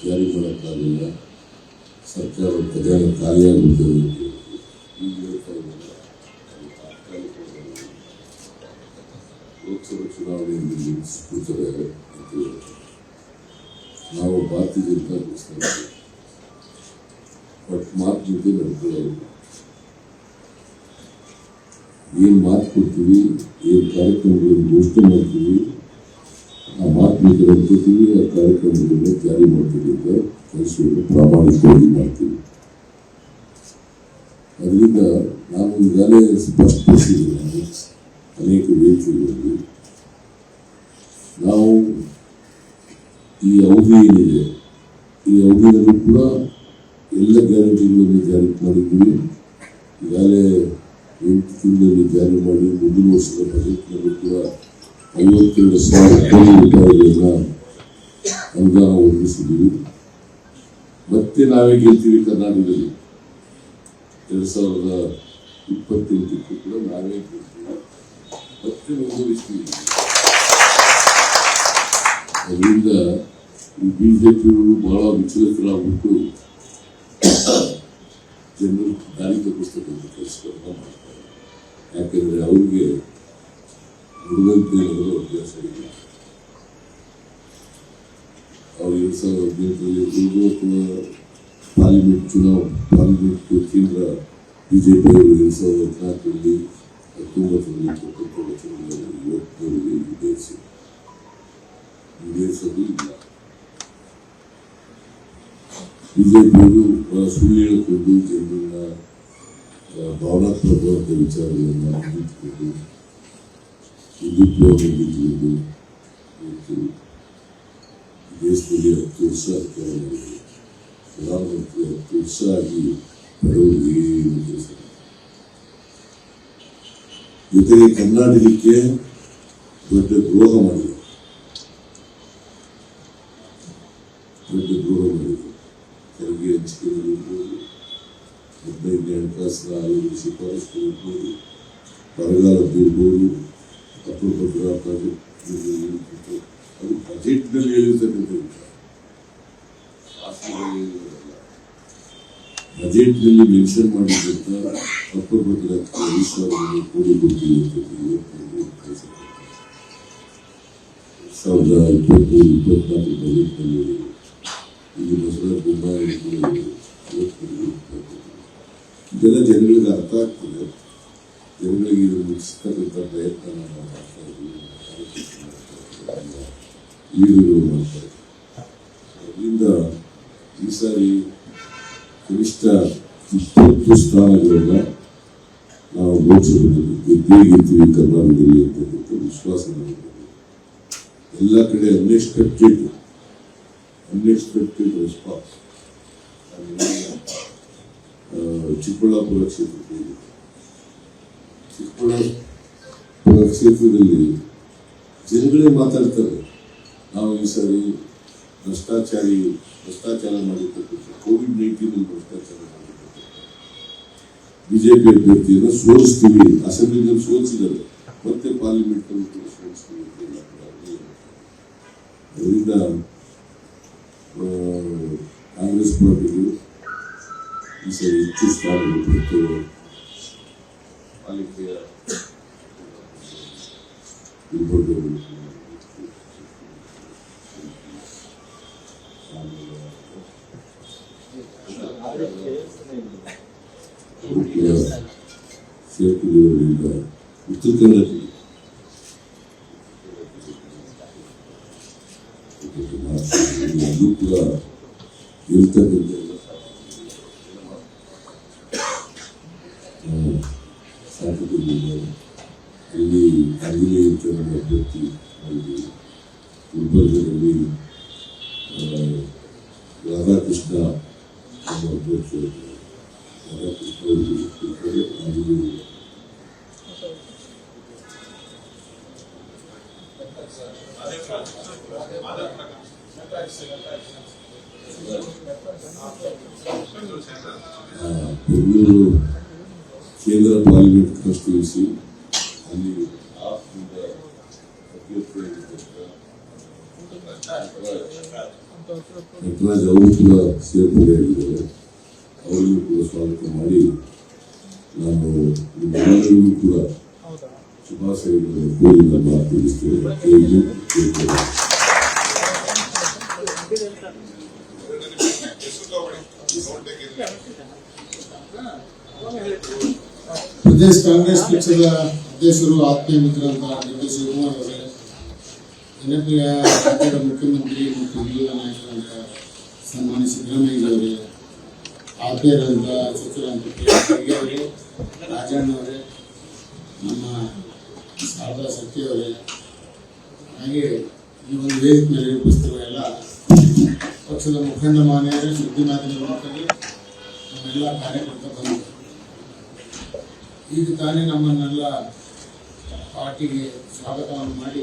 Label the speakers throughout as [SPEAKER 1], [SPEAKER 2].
[SPEAKER 1] ಜಾರಿ ಮಾಡೋಕ್ಕಾಗಲಿಲ್ಲ ಸರ್ಕಾರ ಖಜಾನೆ ಖಾಲಿಯಾಗುತ್ತದೆ ಈಗ ಹೇಳ್ತಾ ಇದ್ದಾರೆ ಅದು ತಾತ್ಕಾಲಿಕವಾಗಿ ಲೋಕಸಭಾ ಚುನಾವಣೆಯಲ್ಲಿ ನಿಲ್ಲಿಸ್ಬಿಡ್ತಾರೆ ಅಂತ ಹೇಳ್ತಾರೆ ನಾವು ಭಾರತೀಯ ಜನತಾ ಪಕ್ಷ ಬಟ್ ಮಾತು ಜೊತೆ ನಡ್ಕೊಳ್ಳೋದು ಏನು ಮಾತು ಕೊಡ್ತೀವಿ ಏನು ಕಾರ್ಯಕ್ರಮಗಳನ್ನು ಘೋಷಣೆ ಮಾಡ್ತೀವಿ ಆ ಒಂದು ಜೊತೆ ನಡ್ಕೋತೀವಿ ಆ ಕಾರ್ಯಕ್ರಮಗಳನ್ನು ಜಾರಿ ಅಂತ ಕೆಲಸವನ್ನು ಪ್ರಾಮಾಣಿಕವಾಗಿ ಮಾಡ್ತೀವಿ ಅದರಿಂದ ನಾನು ಈಗಾಗಲೇ ಸ್ಪಷ್ಟಪಡಿಸಿದ್ದೀನಿ ಅನೇಕ ವೇದಿಕೆಗಳಲ್ಲಿ ನಾವು ಈ ಅವಧಿ ಏನಿದೆ ಈ ಅವಧಿಯಲ್ಲೂ ಕೂಡ ಎಲ್ಲ ಗ್ಯಾರಂಟಿಗಳನ್ನು ಜಾರಿ ಮಾಡಿದ್ದೀವಿ ಈಗಾಗಲೇ ಎಂಟು ತಿಂಗಳಲ್ಲಿ ಜಾರಿ ಮಾಡಿ ಮುಂದಿನ ವರ್ಷದ ಬಜೆಟ್ನಲ್ಲೂ ಕೂಡ ಐವತ್ತೆರಡು ಸಾವಿರ ಕೋಟಿ ರೂಪಾಯಿಗಳನ್ನ ಅನುದಾನ ಒದಗಿಸಿದ್ದೀವಿ ಮತ್ತೆ ನಾವೇ ಗೆಲ್ತೀವಿ ಕರ್ನಾಟಕದಲ್ಲಿ. ಎರಡು ಸಾವಿರದ ಇಪ್ಪತ್ತೆಂಟಕ್ಕೂ ಕೂಡ ನಾವೇ ಗೆಲ್ತೀವಿ. ಮತ್ತೆ ಮುಂದುವರಿಸ್ತೀವಿ ಅದರಿಂದ ಈ ಬಿಜೆಪಿಯವರು ಬಹಳ ವಿಚಲಿತರಾಗ್ಬಿಟ್ಟು ಜನರು ದಾರಿ ಮಾಡ್ತಾರೆ. ಯಾಕಂದ್ರೆ ಅವ್ರಿಗೆ ನುಡಿದಂತೆ ಅಭ್ಯಾಸ ಇಲ್ಲ ಅವರು ಎರಡ್ ಸಾವಿರದ ಹದಿನೆಂಟರಲ್ಲಿ ದುರ್ಗೋತ್ತರ ಪಾರ್ಲಿಮೆಂಟ್ ಚುನಾವಣೆ ಪಾರ್ಲಿಮೆಂಟ್ ಕೇಂದ್ರ ಬಿಜೆಪಿ ಅವರು ಎರಡ್ ಸಾವಿರದ ಹದಿನಾಲ್ಕರಲ್ಲಿ ಹತ್ತೊಂಬತ್ತರಲ್ಲಿ ಕೊಟ್ಟಂತ ವಚನಗಳನ್ನು ಇವತ್ತಿನವರೆಗೆ ಈಡೇರಿಸಿ ಈಡೇರಿಸೋದು ಇಲ್ಲ. ಬಿಜೆಪಿಯವರು ಸುಳ್ಳು ಹೇಳಿಕೊಂಡು ಜನರನ್ನ ಭಾವನಾತ್ಮಕವಾದ ವಿಚಾರಗಳನ್ನು ಮುಂದಿಟ್ಟುಕೊಂಡು ಹಿಂದುತ್ವವನ್ನು ಮುಂದಿಟ್ಟುಕೊಂಡು ಇವತ್ತು ದೇಶದಲ್ಲಿ ಹತ್ತು ವರ್ಷ ಅಧಿಕಾರ ಮಾಡಿದ್ರು ಪ್ರಧಾನಮಂತ್ರಿ ಹತ್ತು ವರ್ಷ ಆಗಿ ಬಡವರಿಗೆ ಏನು ಕೆಲಸ. ಜೊತೆಗೆ ಕರ್ನಾಟಕಕ್ಕೆ ದೊಡ್ಡ ದ್ರೋಹ ಮಾಡಿದೆ ದೊಡ್ಡ ದ್ರೋಹ ಮಾಡಿದೆ ತೆರಿಗೆ ಅಪಭದ್ರ ಪ್ರಾಜೆಕ್ಟ್ ಅದು ಬಜೆಟ್ನಲ್ಲಿ ಹೇಳಿರ್ತಕ್ಕಂಥ ವಿಚಾರ ಶಾಸನದಲ್ಲಿ. ಬಜೆಟ್ನಲ್ಲಿ ಮೆನ್ಷನ್ ಮಾಡಿದಂತ ಅಪಭದ್ರಕ್ಕೆ ಐದು ಸಾವಿರ ಇಪ್ಪತ್ತು ಇದೆಲ್ಲ ಜನಗಳಿಗೆ ಅರ್ಥ ಆಗ್ತದೆ ಜನಗಳಿಗೆ ಇದು ಅದರಿಂದ ಈ ಸಾರಿ ಕನಿಷ್ಠ ಇಪ್ಪತ್ತು ಸ್ಥಾನಗಳನ್ನ ನಾವು ಲೋಕಸಭೆಯಲ್ಲಿ ಗೆದ್ದೇ ಕರ್ನಾಟಕದಲ್ಲಿ ಅಂತಕ್ಕಂಥ ವಿಶ್ವಾಸ ನಮಗೆ ಎಲ್ಲ ಕಡೆ ಅನ್ಎಕ್ಸ್ಪೆಕ್ಟೆಡ್ ಅನ್ಎಕ್ಸ್ಪೆಕ್ಟೆಡ್ ರೆಸ್ಪಾನ್ಸ್ ಚಿಕ್ಕಬಳ್ಳಾಪುರ ಕ್ಷೇತ್ರಕ್ಕೆ ಚಿಕ್ಕಬಳ್ಳಾಪುರ ಕ್ಷೇತ್ರದಲ್ಲಿ ಜನಗಳೇ ಮಾತಾಡ್ತಾರೆ. ನಾವು ಈ ಸಾರಿ ಭ್ರಷ್ಟಾಚಾರಿ, ಭ್ರಷ್ಟಾಚಾರ ಮಾಡಿರ್ತಕ್ಕಂಥ ಕೋವಿಡ್ ನೈನ್ಟೀನ್ ಭ್ರಷ್ಟಾಚಾರ ಮಾಡಿರ್ತಕ್ಕಂಥ ಬಿಜೆಪಿ ಅಭ್ಯರ್ಥಿಯನ್ನು ಸೋಲಿಸ್ತೀವಿ ಅಸೆಂಬ್ಲಿನಲ್ಲಿ ಸೋಲಿಸಿದ್ದಾರೆ. ಮತ್ತೆ ಪಾರ್ಲಿಮೆಂಟ್ ಸೋಲಿಸ್ತೀವಿ ಅದರಿಂದ ಕಾಂಗ್ರೆಸ್ ಪಾರ್ಟಿಗೆ ಈ ಸಾರಿ ಹೆಚ್ಚು ಸ್ಥಾನಗಳು ಪಾಲಿಕೆಯ ಸೇರ್ಪಡೆಗಳಿಂದ ಉತ್ತರ ಕೂಡ ಇರ್ತಕ್ಕಂಥ ಇಲ್ಲಿ ಆಂಜನೇಯ ಅಂತ ನಮ್ಮ ಅಭ್ಯರ್ಥಿ ಅಲ್ಲಿ ಗುಲ್ಬರ್ಗದಲ್ಲಿ ರಾಧಾಕೃಷ್ಣ ರಾಧಾಕೃಷ್ಣ ಬೆಂಗಳೂರು ಕೇಂದ್ರ ಪಾರ್ಲಿಮೆಂಟ್ ಕಾನ್ಸ್ಟಿಟ್ಯೂನ್ಸಿ ಅಲ್ಲಿ ಆಪ್ನಿಂದ ಅಭ್ಯರ್ಥಿಯಾಗಿದ್ದಂಥ ನಟರಾಜ್ ಅವರು ಕೂಡ ಸೇರ್ಪಡೆಯಾಗಿದ್ದಾರೆ ಅವರಿಗೂ ಕೂಡ ಸ್ವಾಗತ ಮಾಡಿ ನಾನು ನಿಮ್ಮೆಲ್ಲರಿಗೂ ಕೂಡ ಶುಭಾಶಯಗಳನ್ನು ಕೋರಿ ನನ್ನ.
[SPEAKER 2] ಪ್ರದೇಶ ಕಾಂಗ್ರೆಸ್ ಪಕ್ಷದ ಅಧ್ಯಕ್ಷರು ಆತ್ಮೀಯ ಮಿತ್ರರಂತ ಶಿವಕುಮಾರ್ ಅವರೇ ಜನಪ್ರಿಯ ಮುಖ್ಯಮಂತ್ರಿ ಮತ್ತು ನಾಯಕರಂತ ಸನ್ಮಾನ್ಯ ಸಿದ್ದರಾಮಯ್ಯ ಅವರೇ ಆತ್ಮೀಯರಂತ ಸಚಿವರಂತ ಖರ್ಗೆ ಅವರೇ ರಾಜಣ್ಣವರೇ, ನಮ್ಮ ಶಾರದಾ ಸತ್ಯವರೇ, ಹಾಗೆ ಈ ಒಂದು ವೇದಿಕೆ ಮೇಲೆ ಉಪಸ್ಥಿತಿರುವ ಎಲ್ಲ, ಪಕ್ಷದ ಮುಖಂಡ ಮಾನ್ಯರೇ, ಸುದ್ದಿ ಮಾಧ್ಯಮದ ಮುಖಂಡರು, ನಮ್ಮೆಲ್ಲ ಕಾರ್ಯಕರ್ತ ಬಂದರು. ಈಗ ತಾನೇ ನಮ್ಮನ್ನೆಲ್ಲ ಪಾರ್ಟಿಗೆ ಸ್ವಾಗತವನ್ನು ಮಾಡಿ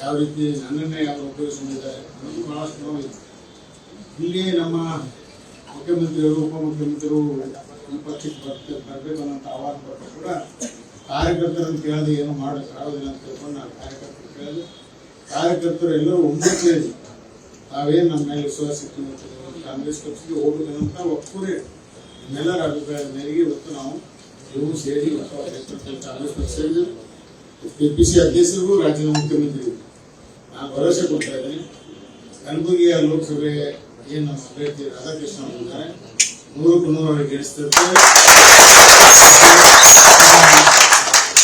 [SPEAKER 2] ಯಾವ ರೀತಿ ನನ್ನನ್ನೇ ಯಾವ ಉಪಯೋಗಿಸಿದ್ದಾರೆ ಅನ್ನೋದು ಬಹಳಷ್ಟು ನೋವಿದೆ ಇಲ್ಲಿ ನಮ್ಮ ಮುಖ್ಯಮಂತ್ರಿಯವರು, ಉಪಮುಖ್ಯಮಂತ್ರಿಯವರು ಈ ಪಕ್ಷಕ್ಕೆ ಬರ್ತ ಬರಬೇಕು ಅನ್ನೋಂಥ ಆಹ್ವಾನ ಪಟ್ಟರು ಕೂಡ ಕಾರ್ಯಕರ್ತರನ್ನು ಕೇಳದೆ ಏನು ಮಾಡೋಕೆ ಆಗೋದಿಲ್ಲ ಅಂತ ತಿಳ್ಕೊಂಡು ನಾವು ಕಾರ್ಯಕರ್ತರು ಕೇಳಿದೆ. ಕಾರ್ಯಕರ್ತರು ಎಲ್ಲರೂ ಒಮ್ಮೆ ತಾವೇನು ನಮ್ಮ ಮೇಲೆ ವಿಶ್ವಾಸ ಇವತ್ತು ಕಾಂಗ್ರೆಸ್ ಪಕ್ಷಕ್ಕೆ ಹೋಗ್ಬೇಕನ್ನಂತ ಒಪ್ಪುರೆ ಎಲ್ಲರ ಅಭಿಪ್ರಾಯದ ಮೇರೆಗೆ ಇವತ್ತು ನಾವು ಇವರು ಸೇರಿ ಕಾಂಗ್ರೆಸ್ ಪಕ್ಷ ಸೇರಿದರು ಕೆ ಪಿ ಸಿ ಅಧ್ಯಕ್ಷರಿಗೂ ರಾಜ್ಯದ ಮುಖ್ಯಮಂತ್ರಿ ನಾನು ಭರವಸೆ ಕೊಡ್ತಾ ಇದ್ದೀನಿ. ಕಲಬುರಗಿಯ ಲೋಕಸಭೆ ಏನು ನಮ್ಮ ಅಭ್ಯರ್ಥಿ ರಾಧಾಕೃಷ್ಣ ಅವರಿದ್ದಾರೆ ನೂರಕ್ಕೂ ನೂರು ಅವರಿಗೆ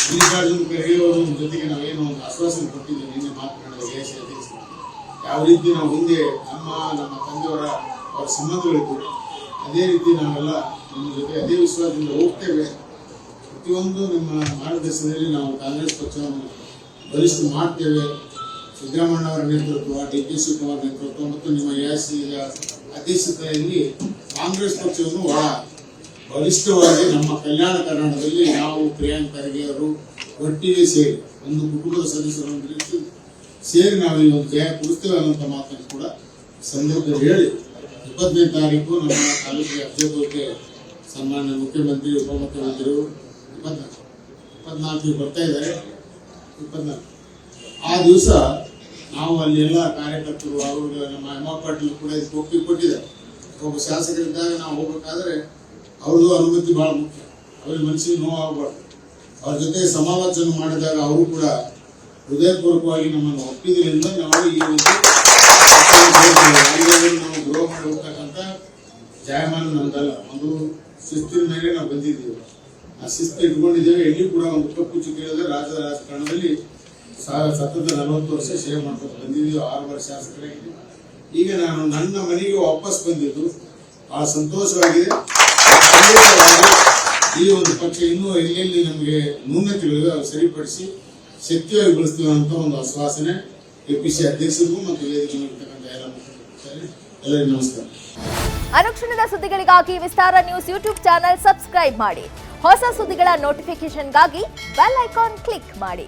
[SPEAKER 2] ಮಲ್ಲಿಕಾರ್ಜುನ ಖರ್ಗೆ ಜೊತೆಗೆ ನಾವೇನು ಒಂದು ಆಶ್ವಾಸನೆ ಕೊಟ್ಟಿದ್ದೀವಿ ನಿನ್ನೆ ಮಾತನಾಡಿದ ಎ ಅಧ್ಯಕ್ಷರು. ಯಾವ ರೀತಿ ನಾವು ಹಿಂದೆ ನಮ್ಮ ನಮ್ಮ ತಂದೆಯವರ ಅವರ ಸಂಬಂಧಗಳಿತ್ತು ಅದೇ ರೀತಿ ನಾವೆಲ್ಲ ನಿಮ್ಮ ಜೊತೆ ಅದೇ ವಿಶ್ವಾಸದಿಂದ ಹೋಗ್ತೇವೆ. ಪ್ರತಿಯೊಂದು ನಿಮ್ಮ ಮಾರ್ಗದರ್ಶನದಲ್ಲಿ ನಾವು ಕಾಂಗ್ರೆಸ್ ಪಕ್ಷವನ್ನು ಬಲಿಷ್ಠ ಮಾಡ್ತೇವೆ. ಸಿದ್ದರಾಮಯ್ಯ ಅವರ ನೇತೃತ್ವ ಡಿ ಕೆ ಶಿವಕುಮಾರ್ ನೇತೃತ್ವ ಮತ್ತು ನಿಮ್ಮ ಎಸ್ ಅಧ್ಯಕ್ಷತೆಯಲ್ಲಿ ಕಾಂಗ್ರೆಸ್ ಪಕ್ಷವನ್ನು ಒಳ ಬಲಿಷ್ಠವಾಗಿ ನಮ್ಮ ಕಲ್ಯಾಣ ಕರ್ನಾಟಕದಲ್ಲಿ ನಾವು ಪ್ರಿಯಾಂಕ್ ಖರ್ಗೆ ಅವರು ಒಟ್ಟಿಗೆ ಸೇರಿ, ಒಂದು ಕುಟುಂಬದ ಸದಸ್ಯರನ್ನು ಸೇರಿ ನಾವು ಈ ಒಂದು ಜಯ ಕೊಡುತ್ತೇವೆ ಅನ್ನೋಂಥ ಮಾತನ್ನು ಕೂಡ ಸಂದರ್ಭದಲ್ಲಿ ಹೇಳಿ, ಇಪ್ಪತ್ತನೇ ತಾರೀಕು ನಮ್ಮ ತಾಲೂಕಿನ ಅಧ್ಯಕ್ಷಕ್ಕೆ ಸನ್ಮಾನ್ಯ ಮುಖ್ಯಮಂತ್ರಿ ಉಪಮುಖ್ಯಮಂತ್ರಿಗಳು ಇಪ್ಪತ್ನಾಲ್ಕು ಇಪ್ಪತ್ನಾಲ್ಕು ಬರ್ತಾ ಇದ್ದಾರೆ. ಇಪ್ಪತ್ನಾಲ್ಕು. ಆ ದಿವಸ ನಾವು ಅಲ್ಲಿ ಎಲ್ಲ ಕಾರ್ಯಕರ್ತರು ಅವರು ನಮ್ಮ ಎಮ್ಮ ಪಾಟೀಲ್ ಕೂಡ ಒಪ್ಪಿಗೆ ಕೊಟ್ಟಿದ್ದಾರೆ. ಒಬ್ಬ ಶಾಸಕರಿದ್ದಾಗ ನಾವು ಹೋಗ್ಬೇಕಾದ್ರೆ ಅವ್ರದ್ದು ಅನುಮತಿ ಬಹಳ ಮುಖ್ಯ. ಅವ್ರಿಗೆ ಮನಸ್ಸಿಗೆ ನೋವಾಗಬಾರ್ದು. ಅವ್ರ ಜೊತೆ ಸಮಾಲೋಚನೆ ಮಾಡಿದಾಗ ಅವರು ಕೂಡ ಹೃದಯಪೂರ್ವಕವಾಗಿ ನಮ್ಮನ್ನು ಒಪ್ಪಿದ್ರಿಂದ ನಾವು ಈ ಒಂದು ನಾವು ಗ್ರೋ ಮಾಡಿ ಹೋಗ್ತಕ್ಕಂಥ ಜಾಯಮಾನ ನಮ್ದಲ್ಲ ಒಂದು ಶಿಸ್ತಿನ ಮೇಲೆ ನಾವು ಬಂದಿದ್ದೀವಿ. ಆ ಶಿಸ್ತು ಇಟ್ಕೊಂಡಿದ್ದೇವೆ. ಎಲ್ಲಿ ಕೂಡ ಒಂದು ಕಪ್ಪು ಚುಕ್ಕಿ ಇಲ್ಲದೆ ರಾಜ್ಯದ ರಾಜಕಾರಣದಲ್ಲಿ ಸತತ ನಲವತ್ತು ವರ್ಷ ಸೇವೆ ಮಾಡ್ಕೊಂಡು ಬಂದಿದ್ದೀವಿ, ಆರು ವರ್ಷ ಶಾಸಕರಾಗಿ ಈಗ ನಾನು ನನ್ನ ಮನೆಗೆ ವಾಪಸ್ ಬಂದಿದ್ದು ಆ ಸಂತೋಷವಾಗಿದೆ. ಈ ಒಂದು ಪಕ್ಷ ಇನ್ನೂ ಎಲ್ಲೆಲ್ಲಿ ನಮಗೆ ನ್ಯೂನತೆಗಳಿವೆ ಅದು ಸರಿಪಡಿಸಿ ಶಕ್ತಿಯಾಗಿ ಬೆಳೆಸ್ತೀವಿ ಅಂತ ಒಂದು ಆಶ್ವಾಸನೆ ಕೆಪಿಸಿ ಅಧ್ಯಕ್ಷರಿಗೂ ಮತ್ತು ವೇದಿಕೆ ಎಲ್ಲ. ಎಲ್ಲರಿಗೂ ನಮಸ್ಕಾರ.
[SPEAKER 3] ಅನುಕ್ಷಣದ ಸುದ್ದಿಗಳಿಗಾಗಿ Vistara news YouTube channel subscribe ಮಾಡಿ. ಹೊಸ ಸುದ್ದಿಗಳ ನೋಟಿಫಿಕೇಶನ್ಗಾಗಿ ಬೆಲ್ ಐಕಾನ್ ಕ್ಲಿಕ್ ಮಾಡಿ.